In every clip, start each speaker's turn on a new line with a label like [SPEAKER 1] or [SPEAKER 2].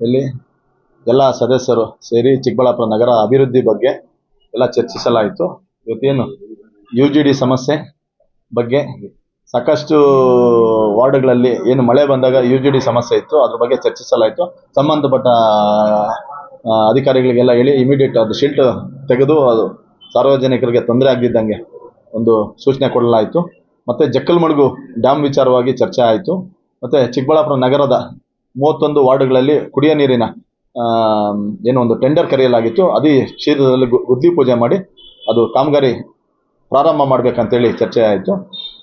[SPEAKER 1] ಇಲ್ಲಿ ಎಲ್ಲ ಸದಸ್ಯರು ಸೇರಿ ಚಿಕ್ಕಬಳ್ಳಾಪುರ ನಗರ ಅಭಿವೃದ್ಧಿ ಬಗ್ಗೆ ಎಲ್ಲ ಚರ್ಚಿಸಲಾಯಿತು. ಇವತ್ತೇನು ಯು ಜಿ ಡಿ ಸಮಸ್ಯೆ ಬಗ್ಗೆ ಸಾಕಷ್ಟು ವಾರ್ಡ್ಗಳಲ್ಲಿ ಏನು ಮಳೆ ಬಂದಾಗ ಯು ಜಿ ಡಿ ಸಮಸ್ಯೆ ಇತ್ತು. ಅದ್ರ ಬಗ್ಗೆ ಚರ್ಚಿಸಲಾಯಿತು. ಸಂಬಂಧಪಟ್ಟ ಅಧಿಕಾರಿಗಳಿಗೆಲ್ಲ ಹೇಳಿ ಇಮಿಡಿಯೇಟ್ ಅದು ಶಿಲ್ಟ್ ತೆಗೆದು ಅದು ಸಾರ್ವಜನಿಕರಿಗೆ ತೊಂದರೆ ಆಗಿದ್ದಂಗೆ ಒಂದು ಸೂಚನೆ ಕೊಡಲಾಯಿತು. ಮತ್ತು ಜಕ್ಕಲ್ಮಡ್ಗು ಡ್ಯಾಮ್ ವಿಚಾರವಾಗಿ ಚರ್ಚೆ ಆಯಿತು. ಮತ್ತು ಚಿಕ್ಕಬಳ್ಳಾಪುರ ನಗರದ ಮೂವತ್ತೊಂದು ವಾರ್ಡ್ಗಳಲ್ಲಿ ಕುಡಿಯ ನೀರಿನ ಏನು ಒಂದು ಟೆಂಡರ್ ಕರೆಯಲಾಗಿತ್ತು. ಅದೇ ಶೀಘ್ರದಲ್ಲಿ ಗು- ಗುದ್ಲಿ ಪೂಜೆ ಮಾಡಿ ಅದು ಕಾಮಗಾರಿ ಪ್ರಾರಂಭ ಮಾಡಬೇಕಂತೇಳಿ ಚರ್ಚೆ ಆಯಿತು.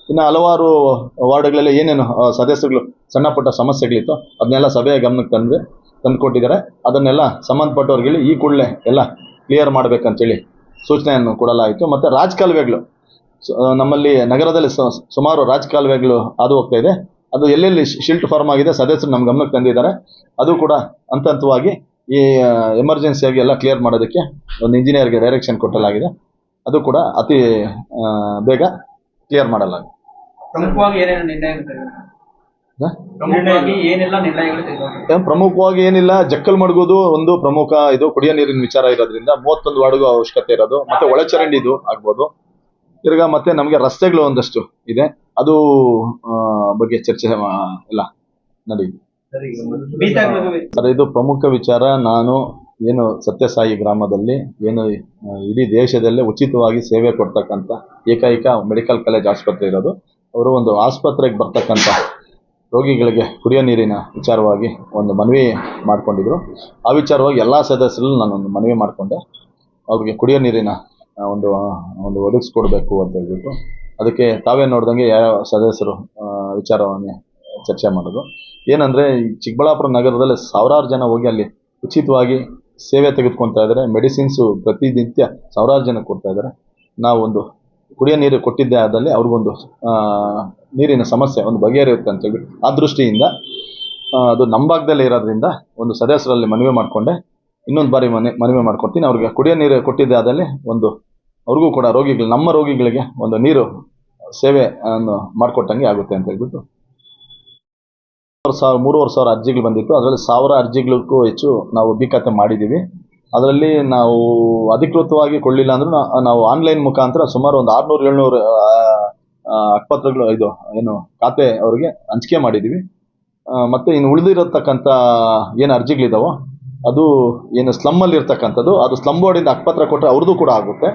[SPEAKER 1] ಇನ್ನು ಹಲವಾರು ವಾರ್ಡ್ಗಳಲ್ಲಿ ಏನೇನು ಸದಸ್ಯರುಗಳು ಸಣ್ಣ ಪುಟ್ಟ ಸಮಸ್ಯೆಗಳಿತ್ತು ಅದನ್ನೆಲ್ಲ ಸಭೆಯ ಗಮನಕ್ಕೆ ತಂದು, ತಂದುಕೊಟ್ಟಿದ್ದಾರೆ. ಅದನ್ನೆಲ್ಲ ಸಂಬಂಧಪಟ್ಟವ್ರಿಗೆ ಹೇಳಿ ಈ ಕೂಡಲೇ ಎಲ್ಲ ಕ್ಲಿಯರ್ ಮಾಡಬೇಕಂತೇಳಿ ಸೂಚನೆಯನ್ನು ಕೊಡಲಾಯಿತು. ಮತ್ತು ರಾಜಕಾಲುವೆಗಳು ನಮ್ಮಲ್ಲಿ ನಗರದಲ್ಲಿ ಸುಮಾರು ರಾಜಕಾಲುವೆಗಳು ಹಾದು ಹೋಗ್ತಾ ಇದೆ. ಅದು ಎಲ್ಲೆಲ್ಲಿ ಶಿಲ್ಟ್ ಫಾರ್ಮ್ ಆಗಿದೆ ಸದಸ್ಯರು ನಮ್ಮ ಗಮನಕ್ಕೆ ತಂದಿದ್ದಾರೆ. ಅದು ಕೂಡ ಹಂತ ಹಂತವಾಗಿ ಈ ಎಮರ್ಜೆನ್ಸಿಯಾಗಿ ಎಲ್ಲ ಕ್ಲಿಯರ್ ಮಾಡೋದಕ್ಕೆ ಒಂದು ಇಂಜಿನಿಯರ್ಗೆ ಡೈರೆಕ್ಷನ್ ಕೊಟ್ಟಲಾಗಿದೆ ಅದು ಕೂಡ ಅತಿ ಬೇಗ ಕ್ಲಿಯರ್ ಮಾಡಲಾಗಿದೆ.
[SPEAKER 2] ಪ್ರಮುಖವಾಗಿ ಏನೇನು ಪ್ರಮುಖವಾಗಿ ಏನಿಲ್ಲ
[SPEAKER 1] ಜಕ್ಕಲ್ ಮಡಗೋದು ಒಂದು ಪ್ರಮುಖ ಇದು ಕುಡಿಯೋ ನೀರಿನ ವಿಚಾರ ಇರೋದ್ರಿಂದ ಮೂವತ್ತೊಂದು ವಾರ್ಡ್ಗೂ ಅವಶ್ಯಕತೆ ಇರೋದು ಮತ್ತೆ ಒಳಚರಂಡಿದು ಆಗ್ಬೋದು. ತಿರ್ಗಾ ಮತ್ತೆ ನಮಗೆ ರಸ್ತೆಗಳು ಒಂದಷ್ಟು ಇದೆ. ಅದು ಬಗ್ಗೆ ಚರ್ಚೆ ಎಲ್ಲ ನಡೀತು ಸರ್ ಇದು ಪ್ರಮುಖ ವಿಚಾರ. ನಾನು ಏನು ಸತ್ಯಸಾಯಿ ಗ್ರಾಮದಲ್ಲಿ ಏನು ಇಡೀ ದೇಶದಲ್ಲೇ ಉಚಿತವಾಗಿ ಸೇವೆ ಕೊಡ್ತಕ್ಕಂಥ ಏಕೈಕ ಮೆಡಿಕಲ್ ಕಾಲೇಜ್ ಆಸ್ಪತ್ರೆ ಇರೋದು. ಅವರು ಒಂದು ಆಸ್ಪತ್ರೆಗೆ ಬರ್ತಕ್ಕಂಥ ರೋಗಿಗಳಿಗೆ ಕುಡಿಯೋ ನೀರಿನ ವಿಚಾರವಾಗಿ ಒಂದು ಮನವಿ ಮಾಡಿಕೊಂಡಿದ್ರು. ಆ ವಿಚಾರವಾಗಿ ಎಲ್ಲ ನಾನು ನಾನೊಂದು ಮನವಿ ಮಾಡಿಕೊಂಡೆ. ಅವ್ರಿಗೆ ಕುಡಿಯೋ ನೀರಿನ ಒಂದು ಒಂದು ಒದಗಿಸ್ಕೊಡ್ಬೇಕು ಅಂತ ಹೇಳ್ಬಿಟ್ಟು ಅದಕ್ಕೆ ತಾವೇ ನೋಡ್ದಂಗೆ ಯಾವ ಸದಸ್ಯರು ವಿಚಾರವನ್ನು ಚರ್ಚೆ ಮಾಡೋದು. ಏನಂದರೆ ಈ ಚಿಕ್ಕಬಳ್ಳಾಪುರ ನಗರದಲ್ಲಿ ಸಾವಿರಾರು ಜನ ಹೋಗಿ ಅಲ್ಲಿ ಉಚಿತವಾಗಿ ಸೇವೆ ತೆಗೆದುಕೊಳ್ತಾ ಇದ್ದಾರೆ. ಮೆಡಿಸಿನ್ಸು ಪ್ರತಿನಿತ್ಯ ಸಾವಿರಾರು ಜನ ಕೊಡ್ತಾ ಇದ್ದಾರೆ. ನಾವು ಒಂದು ಕುಡಿಯೋ ನೀರು ಕೊಟ್ಟಿದ್ದೆ ಆದಲ್ಲಿ ಅವ್ರಿಗೊಂದು ನೀರಿನ ಸಮಸ್ಯೆ, ಒಂದು ಬಗೆಹರಿಯುತ್ತೆ ಅಂತ ಹೇಳ್ಬಿಟ್ಟು ಆ ದೃಷ್ಟಿಯಿಂದ ಅದು ನಮ್ಮ ಭಾಗದಲ್ಲೇ ಇರೋದ್ರಿಂದ ಒಂದು ಸದಸ್ಯರಲ್ಲಿ ಮನವಿ ಮಾಡಿಕೊಂಡೆ. ಇನ್ನೊಂದು ಬಾರಿ ಮನೆ, ಮನವಿ ಮಾಡ್ಕೊಡ್ತೀನಿ. ಅವ್ರಿಗೆ ಕುಡಿಯೋ ನೀರು ಕೊಟ್ಟಿದ್ದೆ ಅದರಲ್ಲಿ ಒಂದು, ಅವ್ರಿಗೂ ಕೂಡ ರೋಗಿಗಳು, ನಮ್ಮ ರೋಗಿಗಳಿಗೆ ಒಂದು ನೀರು ಸೇವೆ ಅನ್ನು ಮಾಡಿಕೊಟ್ಟಂಗೆ ಆಗುತ್ತೆ ಅಂತ ಹೇಳ್ಬಿಟ್ಟು. ಸಾವಿರ, ಮೂರುವರೆ ಸಾವಿರ ಅರ್ಜಿಗಳು ಬಂದಿತ್ತು. ಅದರಲ್ಲಿ ಸಾವಿರ ಅರ್ಜಿಗಳಿಗೂ ಹೆಚ್ಚು ನಾವು ಬಿಖಾತೆ ಮಾಡಿದ್ದೀವಿ. ಅದರಲ್ಲಿ ನಾವು ಅಧಿಕೃತವಾಗಿ ಕೊಳ್ಳಿಲ್ಲ ಅಂದ್ರೂ ನಾವು ಆನ್ಲೈನ್ ಮುಖಾಂತರ ಸುಮಾರು ಒಂದು ಆರುನೂರು, ಏಳ್ನೂರು ಅಕ್ಪತ್ರಗಳು, ಇದು, ಏನು, ಖಾತೆ ಅವರಿಗೆ ಹಂಚಿಕೆ ಮಾಡಿದ್ದೀವಿ. ಮತ್ತು ಇನ್ನು ಉಳಿದಿರತಕ್ಕಂಥ ಏನು ಅರ್ಜಿಗಳಿದಾವೋ ಅದು ಏನು ಸ್ಲಮ್ಮಲ್ಲಿ ಇರ್ತಕ್ಕಂಥದ್ದು, ಅದು ಸ್ಲಮ್ ಬೋರ್ಡಿಂದ ಅಕ್ಪತ್ರ ಕೊಟ್ಟರೆ ಅವ್ರದ್ದು ಕೂಡ ಆಗುತ್ತೆ.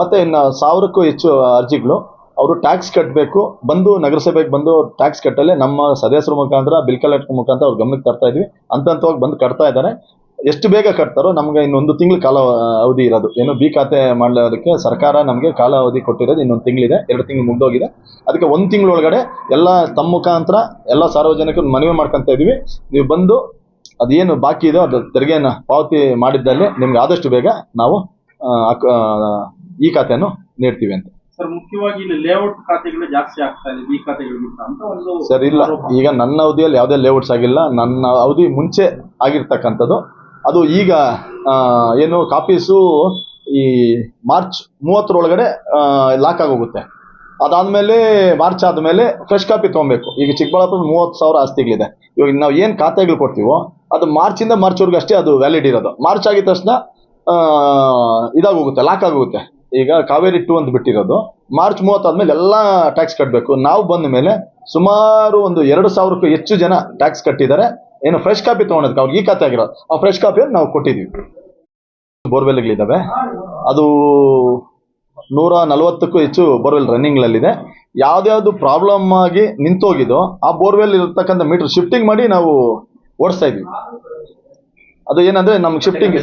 [SPEAKER 1] ಮತ್ತೆ ಇನ್ನು ಸಾವಿರಕ್ಕೂ ಹೆಚ್ಚು ಅರ್ಜಿಗಳು, ಅವರು ಟ್ಯಾಕ್ಸ್ ಕಟ್ಟಬೇಕು ಬಂದು ನಗರಸಭೆಗೆ ಬಂದು ಟ್ಯಾಕ್ಸ್ ಕಟ್ಟಲೆ ನಮ್ಮ ಸದಸ್ಯರ ಮುಖಾಂತರ ಬಿಲ್ ಕಲೆಕ್ಟರ್ ಮುಖಾಂತರ ಅವ್ರ ಗಮನಕ್ಕೆ ತರ್ತಾ ಇದ್ವಿ. ಹಂತ ಹಂತವಾಗಿ ಬಂದು ಕಟ್ತಾ ಇದ್ದಾರೆ. ಎಷ್ಟು ಬೇಗ ಕಟ್ತಾರೋ ನಮಗೆ ಇನ್ನೊಂದು ತಿಂಗಳು ಕಾಲ ಅವಧಿ ಇರೋದು. ಏನು ಬಿ ಖಾತೆ ಮಾಡಲೋದಕ್ಕೆ ಸರ್ಕಾರ ನಮಗೆ ಕಾಲಾವಧಿ ಕೊಟ್ಟಿರೋದು ಇನ್ನೊಂದು ತಿಂಗಳಿದೆ, ಎರಡು ತಿಂಗಳು ಮುಗ್ದೋಗಿದೆ ಅದಕ್ಕೆ ಒಂದು ತಿಂಗಳೊಳಗಡೆ ಎಲ್ಲ ತಮ್ಮ ಮುಖಾಂತರ ಎಲ್ಲ ಸಾರ್ವಜನಿಕರು ಮನವಿ ಮಾಡ್ಕೊತಾ ಇದ್ದೀವಿ ನೀವು ಬಂದು ಅದೇನು ಬಾಕಿ ಇದೆ ಅದು ತೆರಿಗೆಯನ್ನು ಪಾವತಿ ಮಾಡಿದ್ದಲ್ಲಿ ನಿಮ್ಗೆ ಆದಷ್ಟು ಬೇಗ ನಾವು ಈ ಖಾತೆಯನ್ನು ನೀಡ್ತೀವಿ ಅಂತ.
[SPEAKER 3] ಸರ್ ಮುಖ್ಯವಾಗಿ ಇಲ್ಲಿ ಲೇಔಟ್ ಖಾತೆಗಳು ಜಾಸ್ತಿ ಆಗ್ತಾ ಇದೆ ಈ ಖಾತೆಗಳಿಗಿಂತ ಅಂತ ಒಂದು
[SPEAKER 1] ಸರ್ ಇಲ್ಲ. ಈಗ ನನ್ನ ಅವಧಿಯಲ್ಲಿ ಯಾವುದೇ ಲೇಔಟ್ಸ್ ಆಗಿಲ್ಲ. ನನ್ನ ಅವಧಿ ಮುಂಚೆ ಆಗಿರ್ತಕ್ಕಂಥದ್ದು. ಅದು ಈಗ ಏನು ಕಾಪೀಸು ಈ ಮಾರ್ಚ್ ಮೂವತ್ತರೊಳಗಡೆ ಲಾಕ್ ಆಗೋಗುತ್ತೆ. ಅದಾದಮೇಲೆ ಮಾರ್ಚ್ ಆದಮೇಲೆ ಫ್ರೆಶ್ ಕಾಪಿ ತೊಗೊಬೇಕು. ಈಗ ಚಿಕ್ಕಬಳ್ಳಾಪುರ ಮೂವತ್ತು ಸಾವಿರ ಆಸ್ತಿಗಳಿದೆ. ಇವಾಗ ನಾವು ಏನು ಖಾತೆಗಳು ಕೊಡ್ತೀವೋ ಅದು ಮಾರ್ಚಿಂದ ಮಾರ್ಚ್ವರೆಗೂ ಅಷ್ಟೇ ಅದು ವ್ಯಾಲಿಡ್ ಇರೋದು. ಮಾರ್ಚ್ ಆಗಿದ ತಕ್ಷಣ ಇದಾಗೋಗುತ್ತೆ ಲಾಕ್ ಆಗೋಗುತ್ತೆ. ಈಗ ಕಾವೇರಿ ಟು ಅಂತ ಬಿಟ್ಟಿರೋದು. ಮಾರ್ಚ್ ಮೂವತ್ತಾದ್ಮೇಲೆ ಎಲ್ಲ ಟ್ಯಾಕ್ಸ್ ಕಟ್ಟಬೇಕು ನಾವು ಬಂದ ಮೇಲೆ ಸುಮಾರು ಒಂದು ಎರಡು ಸಾವಿರಕ್ಕೂ ಹೆಚ್ಚು ಜನ ಟ್ಯಾಕ್ಸ್ ಕಟ್ಟಿದ್ದಾರೆ. ಏನು ಫ್ರೆಶ್ ಕಾಪಿ ತೊಗೊಳೋದಕ್ಕೆ ಅವ್ರಿಗೆ ಈ ಖಾತೆ ಆಗಿರೋದು. ಆ ಫ್ರೆಶ್ ಕಾಪಿಯನ್ನು ನಾವು ಕೊಟ್ಟಿದ್ದೀವಿ. ಬೋರ್ವೆಲ್ಗಳಿದ್ದಾವೆ. ಅದು ನೂರ ನಲವತ್ತಕ್ಕೂ ಹೆಚ್ಚು ಬೋರ್ವೆಲ್ ರನ್ನಿಂಗ್ನಲ್ಲಿದೆ ಯಾವ್ದ್ಯಾವ್ದು ಪ್ರಾಬ್ಲಮ್ ಆಗಿ ನಿಂತೋಗಿದೋ ಆ ಬೋರ್ವೆಲ್ ಇರತಕ್ಕಂಥ ಮೀಟರ್ ಶಿಫ್ಟಿಂಗ್ ಮಾಡಿ ನಾವು ಓಡಿಸ್ತಾ ಇದ್ವಿ. ಅದು ಏನಂದ್ರೆ ನಮ್ಗೆ ಶಿಫ್ಟಿಂಗ್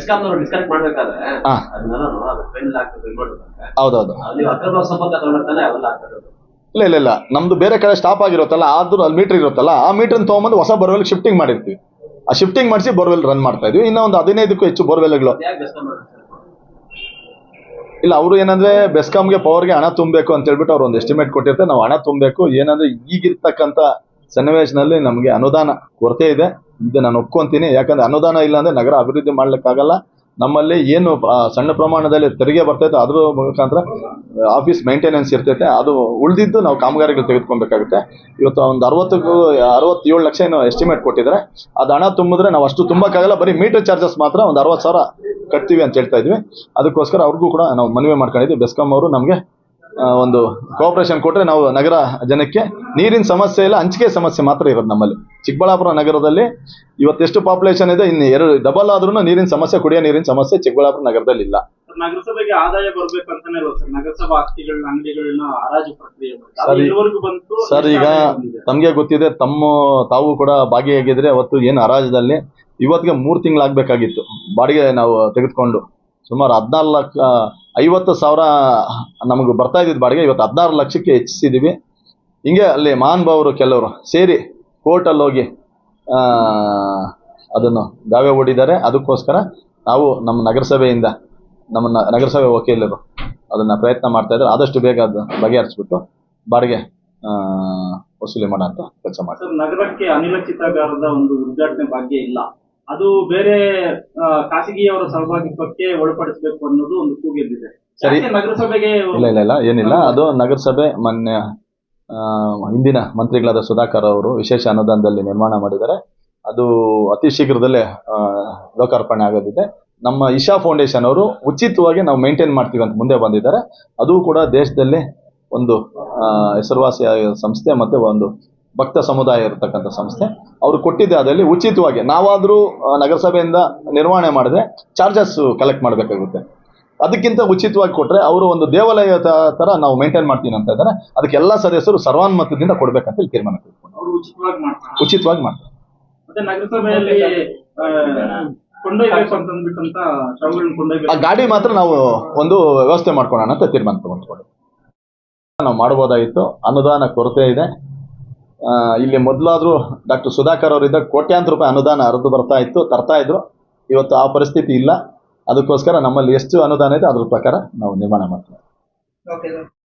[SPEAKER 1] ಹೌದೌದು. ಇಲ್ಲ ಇಲ್ಲ ಇಲ್ಲ. ನಮ್ದು ಬೇರೆ ಕಡೆ ಸ್ಟಾಪ್ ಆಗಿರುತ್ತಲ್ಲ ಆದ್ರೂ ಅಲ್ಲಿ ಮೀಟರ್ ಇರುತ್ತಲ್ಲ ಆ ಮೀಟರ್ ತೊಗೊಂಬಂದು ಹೊಸ ಬೋರ್ವೆಲ್ ಶಿಫ್ಟಿಂಗ್ ಮಾಡಿರ್ತೀವಿ. ಆ ಶಿಫ್ಟಿಂಗ್ ಮಾಡಿಸಿ ಬೋರ್ವೆಲ್ ರನ್ ಮಾಡ್ತಾ ಇದ್ವಿ. ಇನ್ನೂ ಒಂದು ಹದಿನೈದಕ್ಕೂ ಹೆಚ್ಚು ಬೋರ್ವೆಲ್ಗಳು ಇಲ್ಲ, ಅವರು ಏನಂದ್ರೆ ಬೆಸ್ಕಾಂಗೆ ಪವರ್ಗೆ ಹಣ ತುಂಬಬೇಕು ಅಂತ ಹೇಳ್ಬಿಟ್ಟು ಅವ್ರು ಒಂದು ಎಸ್ಟಿಮೇಟ್ ಕೊಟ್ಟಿರ್ತಾರೆ. ನಾವು ಹಣ ತುಂಬಬೇಕು. ಏನಂದ್ರೆ ಈಗಿರ್ತಕ್ಕಂಥ ಸನ್ನಿವೇಶನಲ್ಲಿ ನಮಗೆ ಅನುದಾನ ಕೊರತೆ ಇದೆ. ಇದು ನಾನು ಒಪ್ಕೊಂತೀನಿ. ಯಾಕಂದ್ರೆ ಅನುದಾನ ಇಲ್ಲ ಅಂದ್ರೆ ನಗರ ಅಭಿವೃದ್ಧಿ ಮಾಡ್ಲಿಕ್ಕಾಗಲ್ಲ. ನಮ್ಮಲ್ಲಿ ಏನು ಸಣ್ಣ ಪ್ರಮಾಣದಲ್ಲಿ ತೆರಿಗೆ ಬರ್ತೈತೆ, ಅದ್ರ ಮುಖಾಂತರ ಆಫೀಸ್ ಮೇಂಟೆನೆನ್ಸ್ ಇರ್ತೈತೆ, ಅದು ಉಳಿದಿದ್ದು ನಾವು ಕಾಮಗಾರಿಗಳು ತೆಗೆದುಕೊಬೇಕಾಗುತ್ತೆ. ಇವತ್ತು ಒಂದು ಅರವತ್ತಕ್ಕೂ, ಅರವತ್ತೇಳು ಲಕ್ಷ ಏನು ಎಸ್ಟಿಮೇಟ್ ಕೊಟ್ಟಿದ್ದಾರೆ. ಅದು ಹಣ ತುಂಬಿದ್ರೆ ನಾವು ಅಷ್ಟು ತುಂಬಕ್ಕಾಗಲ್ಲ, ಬರೀ ಮೀಟರ್ ಚಾರ್ಜಸ್ ಮಾತ್ರ ಒಂದು ಅರವತ್ತು ಸಾವಿರ ಕಟ್ತೀವಿ ಅಂತ ಹೇಳ್ತಾ ಇದ್ವಿ. ಅದಕ್ಕೋಸ್ಕರ ಅವ್ರಿಗೂ ಕೂಡ ನಾವು ಮನವಿ ಮಾಡ್ಕೊಂಡಿದ್ವಿ. ಬೆಸ್ಕಾಂ ಅವರು ನಮಗೆ ಒಂದು ಕೋಆಪರೇಷನ್ ಕೊಟ್ಟರೆ ನಾವು ನಗರ ಜನಕ್ಕೆ ನೀರಿನ ಸಮಸ್ಯೆ ಇಲ್ಲ, ಹಂಚಿಕೆ ಸಮಸ್ಯೆ ಮಾತ್ರ ಇರೋದು ನಮ್ಮಲ್ಲಿ. ಚಿಕ್ಕಬಳ್ಳಾಪುರ ನಗರದಲ್ಲಿ ಇವತ್ತೆಷ್ಟು ಪಾಪ್ಯುಲೇಷನ್ ಇದೆ. ಇನ್ನು ಎರಡು ಡಬಲ್ ಆದ್ರೂ ನೀರಿನ ಸಮಸ್ಯೆ ಕುಡಿಯೋ ನೀರಿನ ಸಮಸ್ಯೆ ಚಿಕ್ಕಬಳ್ಳಾಪುರ ನಗರದಲ್ಲಿ ಇಲ್ಲ.
[SPEAKER 3] ಸರ್, ನಗರಸಭೆಗೆ ಆದಾಯ ಬರ್ಬೇಕು ಅಂತಾನೆ ನಗರಸಭಾ ಆಸ್ತಿಗಳನ್ನ ಅಂಗಡಿಗಳನ್ನ ಹರಾಜು ಪ್ರಕ್ರಿಯೆ
[SPEAKER 1] ಸರ್,
[SPEAKER 3] ಬಂತು
[SPEAKER 1] ಸರ್ ಈಗ
[SPEAKER 3] ತಮ್ಗೆ
[SPEAKER 1] ತಮಗೆ ಗೊತ್ತಿದೆ ತಮ್ಮ ತಾವು ಕೂಡ ಭಾಗಿಯಾಗಿದ್ರೆ ಅವತ್ತು ಏನು ಹರಾಜದಲ್ಲಿ ಇವತ್ತಿಗೆ ಮೂರು ತಿಂಗಳಾಗಬೇಕಾಗಿತ್ತು. ಬಾಡಿಗೆ ನಾವು ತೆಗೆದುಕೊಂಡು. ಸುಮಾರು ಹದಿನಾರು ಲಕ್ಷ ಐವತ್ತು ಸಾವಿರ ನಮಗೆ ಬರ್ತಾ ಇದ್ದಿದ್ದು ಬಾಡಿಗೆ. ಇವತ್ತು ಹದಿನಾರು ಲಕ್ಷಕ್ಕೆ ಹೆಚ್ಚಿಸಿದ್ದೀವಿ ಹಿಂಗೆ ಅಲ್ಲಿ ಮಹಾನುಭಾವರು ಕೆಲವರು ಸೇರಿ ಕೋರ್ಟಲ್ಲಿ ಹೋಗಿ ಆ, ಅದನ್ನು ದಾವೆ ಹೂಡಿದ್ದಾರೆ. ಅದಕ್ಕೋಸ್ಕರ ನಾವು ನಮ್ಮ ನಗರಸಭೆಯಿಂದ ನಮ್ಮ ನಗರಸಭೆ ವಕೀಲರು ಅದನ್ನು ಪ್ರಯತ್ನ ಮಾಡ್ತಾ ಇದ್ದಾರೆ. ಆದಷ್ಟು ಬೇಗ ಅದು ಬಗೆಹರಿಸ್ಬಿಟ್ಟು ಬಾಡಿಗೆ ಆ, ವಸೂಲಿ ಮಾಡೋ ಅಂತ ಕೆಲಸ ಮಾಡ್ತಾರೆ
[SPEAKER 3] ನಗರಕ್ಕೆ ಅನಿಲ ಚಿತ್ರಾಗಾರದ ಒಂದು ಉದ್ಘಾಟನೆ ಭಾಗ್ಯ ಇಲ್ಲ. ಅದು ಬೇರೆ ಖಾಸಗಿಯವರ ಸಹಭಾಗಿತ್ವಕ್ಕೆ ಒಳಪಡಿಸಬೇಕು ಅನ್ನೋದು ಒಂದು ಕೂಗೆದ್ದಿದೆ.
[SPEAKER 1] ಸರಿ.
[SPEAKER 3] ನಗರಸಭೆಗೆ
[SPEAKER 1] ಇಲ್ಲ ಇಲ್ಲ ಇಲ್ಲ ಏನಿಲ್ಲ. ಅದು ನಗರಸಭೆ ಮೊನ್ನೆ ಆ, ಹಿಂದಿನ ಮಂತ್ರಿಗಳಾದ ಸುಧಾಕರ್ ಅವರು ವಿಶೇಷ ಅನುದಾನದಲ್ಲಿ ನಿರ್ಮಾಣ ಮಾಡಿದ್ದಾರೆ. ಅದು ಅತಿ ಶೀಘ್ರದಲ್ಲೇ ಲೋಕಾರ್ಪಣೆ ಆಗೋದಿದೆ. ನಮ್ಮ ಇಶಾ ಫೌಂಡೇಶನ್ ಅವರು ಉಚಿತವಾಗಿ ನಾವು ಮೇಂಟೈನ್ ಮಾಡ್ತೀವಿ ಅಂತ ಮುಂದೆ ಬಂದಿದ್ದಾರೆ. ಅದು ಕೂಡ ದೇಶದಲ್ಲಿ ಒಂದು ಹೆಸರುವಾಸಿ ಸಂಸ್ಥೆ ಮತ್ತು ಒಂದು ಭಕ್ತ ಸಮುದಾಯ ಇರತಕ್ಕಂಥ ಸಂಸ್ಥೆ. ಅವರು ಕೊಟ್ಟಿದ್ದೆ ಅದರಲ್ಲಿ ಉಚಿತವಾಗಿ ನಾವಾದರೂ ನಗರಸಭೆಯಿಂದ ನಿರ್ವಹಣೆ ಮಾಡಿದ್ರೆ ಚಾರ್ಜಸ್ ಕಲೆಕ್ಟ್ ಮಾಡಬೇಕಾಗುತ್ತೆ. ಅದಕ್ಕಿಂತ ಉಚಿತವಾಗಿ ಕೊಟ್ರೆ ಅವರು ಒಂದು ದೇವಾಲಯ ತರ ನಾವು ಮೇಂಟೈನ್ ಮಾಡ್ತೀನಿ ಅಂತ ಇದ್ದಾರೆ. ಅದಕ್ಕೆ ಎಲ್ಲ ಸದಸ್ಯರು ಸರ್ವಾನುಮತದಿಂದ ಕೊಡ್ಬೇಕಂತ ಹೇಳಿ ತೀರ್ಮಾನ ತೆಗೆದುಕೊಂಡು
[SPEAKER 3] ಉಚಿತವಾಗಿ ಮಾಡ್ತಾರೆ.
[SPEAKER 1] ಉಚಿತವಾಗಿ ಮಾಡ್ತಾರೆ.
[SPEAKER 3] ಮತ್ತೆ ನಗರಸಭೆಯಲ್ಲಿ ಆ,
[SPEAKER 1] ಗಾಡಿ ಮಾತ್ರ ನಾವು ಒಂದು ವ್ಯವಸ್ಥೆ ಮಾಡ್ಕೊಳ್ಳೋಣ ಅಂತ ತೀರ್ಮಾನ ತಗೊಂಡ್ಕೊಂಡು ನಾವು ಮಾಡ್ಬೋದಾಗಿತ್ತು ಅನುದಾನ ಕೊರತೆ ಇದೆ. ಆ, ಇಲ್ಲಿ ಮೊದಲಾದ್ರೂ ಡಾಕ್ಟರ್ ಸುಧಾಕರ್ ಅವರಿದ್ದ ಕೋಟ್ಯಾಂತರ ರೂಪಾಯಿ ಅನುದಾನ ಹರಿದು ಬರ್ತಾ ಇತ್ತು ತರ್ತಾ ಇದ್ರು. ಇವತ್ತು ಆ ಪರಿಸ್ಥಿತಿ ಇಲ್ಲ. ಅದಕ್ಕೋಸ್ಕರ ನಮ್ಮಲ್ಲಿ ಎಷ್ಟು ಅನುದಾನ ಇದೆ ಅದ್ರ ಪ್ರಕಾರ ನಾವು ನಿರ್ಮಾಣ ಮಾಡ್ತೀವಿ.